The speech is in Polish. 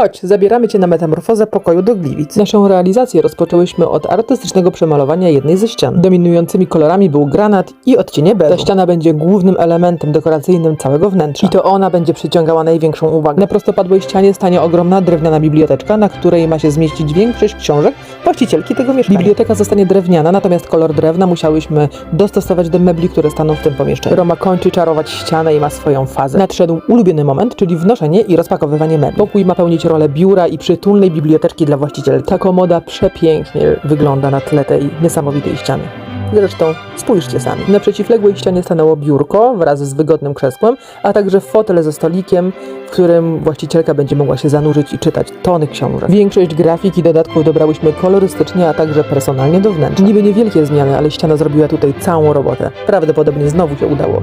Chodź, zabieramy Cię na metamorfozę pokoju do Gliwic. Naszą realizację rozpoczęłyśmy od artystycznego przemalowania jednej ze ścian. Dominującymi kolorami był granat i odcienie beżu. Ta ściana będzie głównym elementem dekoracyjnym całego wnętrza. I to ona będzie przyciągała największą uwagę. Na prostopadłej ścianie stanie ogromna drewniana biblioteczka, na której ma się zmieścić większość książek właścicielki tego mieszkania. Biblioteka zostanie drewniana, natomiast kolor drewna musiałyśmy dostosować do mebli, które staną w tym pomieszczeniu. Roma kończy czarować ścianę i ma swoją fazę. Nadszedł ulubiony moment, czyli wnoszenie i rozpakowywanie mebli. Pokój ma pełnić rolę biura i przytulnej biblioteczki dla właścicielki. Ta komoda przepięknie wygląda na tle tej niesamowitej ściany. Zresztą spójrzcie sami. Na przeciwległej ścianie stanęło biurko wraz z wygodnym krzesłem, a także fotel ze stolikiem, w którym właścicielka będzie mogła się zanurzyć i czytać tony książek. Większość grafik i dodatków dobrałyśmy kolorystycznie, a także personalnie do wnętrza. Niby niewielkie zmiany, ale ściana zrobiła tutaj całą robotę. Prawdopodobnie znowu się udało.